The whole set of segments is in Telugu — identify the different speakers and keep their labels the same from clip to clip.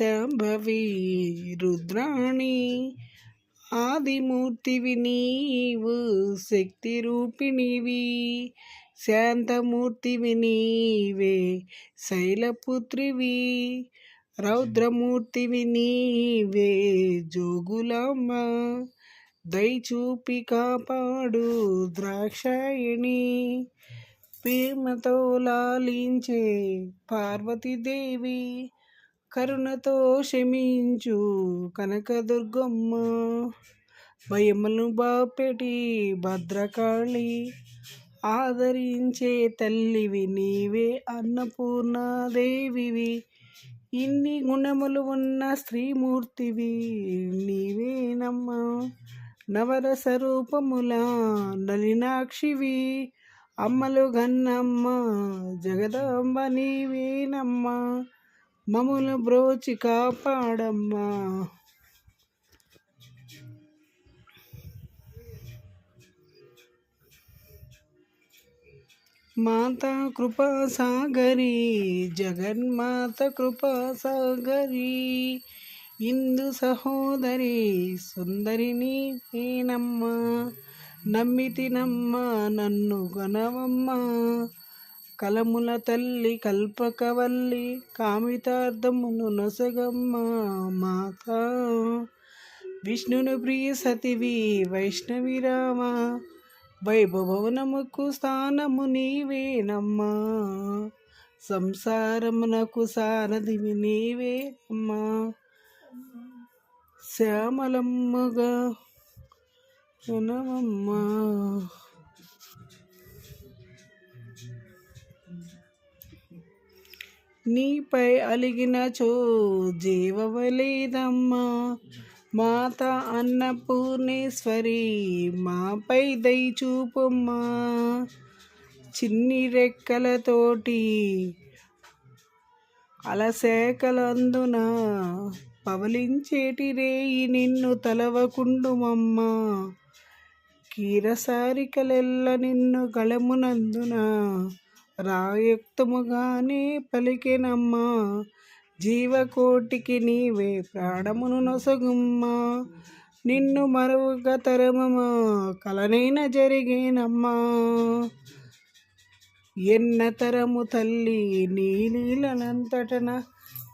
Speaker 1: శంభవి రుద్రాణి ఆదిమూర్తివి నీవు శక్తి రూపిణివి. శాంతమూర్తివి నీవే శైలపుత్రివి. రౌద్రమూర్తివి నీవే జోగులమ్మ దయచూపి కాపాడు ద్రాక్షాయణి. ప్రేమతో లాలించే పార్వతీదేవి. కరుణతో క్షమించు కనకదుర్గమ్మ. భయములు బాపెటి భద్రకాళి ఆదరించే తల్లివి నీవే అన్నపూర్ణాదేవివి ఇన్ని గుణములు ఉన్న స్త్రీమూర్తివి నీవేనమ్మా నవరస రూపముల నలినాక్షివి అమ్మలు గన్నమ్మ జగదాంబ నీవేనమ్మా మములు బ్రోచి కాపాడమ్మా. మాత కృపాసాగరి జగన్మాత కృపాసాగరి ఇందు సహోదరి సుందరిని నేనమ్మ. నమ్మితినమ్మ నన్ను గణవమ్మ కలముల తల్లి కల్పకవల్లి కామితార్థమును నొసగమ్మ మాత. విష్ణును ప్రియ సతివి వైష్ణవి రామ వైభవనముకు స్థానము నీవేనమ్మా. సంసారమునకు సారథివి నీవేనమ్మా. శ్యామలమ్మగా వినవమ్మా నీపై అలిగినచో జీవవలేదమ్మా. మాత అన్నపూర్ణేశ్వరి మాపై దయచూపమ్మా చిన్ని రెక్కలతోటి అలసేకలందున పవలించేటి రేయి నిన్ను తలవకుండుమమ్మా. కీరసారికలెల్ల నిన్ను గళమునందున రాయుక్తముగానే పలికెనమ్మా. జీవకోటికి నీవే ప్రాణమును నొసగుమ్మా. నిన్ను మరువుగా తరమమా. కలనైన జరిగేనమ్మా. ఎన్న తరము తల్లి నీ నీలనంతటన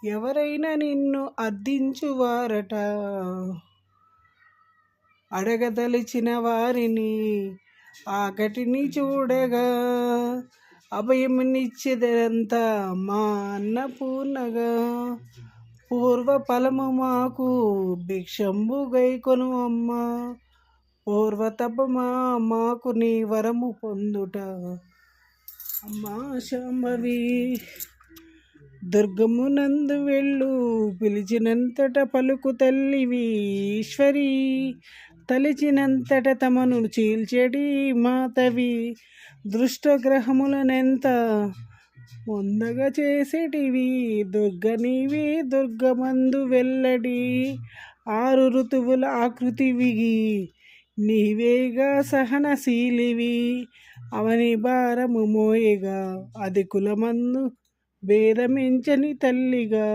Speaker 1: ఎవరైనా నిన్ను అర్థించువారట. అడగదలిచిన వారిని ఆకటిని చూడగా అభయమునిచ్చేదంతా మా అన్నపూర్ణగా పూర్వ ఫలము మాకు భిక్షంబు గైకొను అమ్మ పూర్వ తపమా మాకు నీ వరము పొందుట. అమ్మా శాంభవి దుర్గమునందు వెళ్ళు. పిలిచినంతట పలుకు తల్లివి ఈశ్వరి తలిచినంతట తమను చీల్చెడి మాతవి దృష్టగ్రహములనెంత వందగా చేసేటివి. దుర్గ నీవి దుర్గమందు వెల్లడి ఆరు ఋతువుల విగి నీవేగా సహనశీలివి. అవని భారము మోయగా అది కులమందు భేదమించని తల్లిగా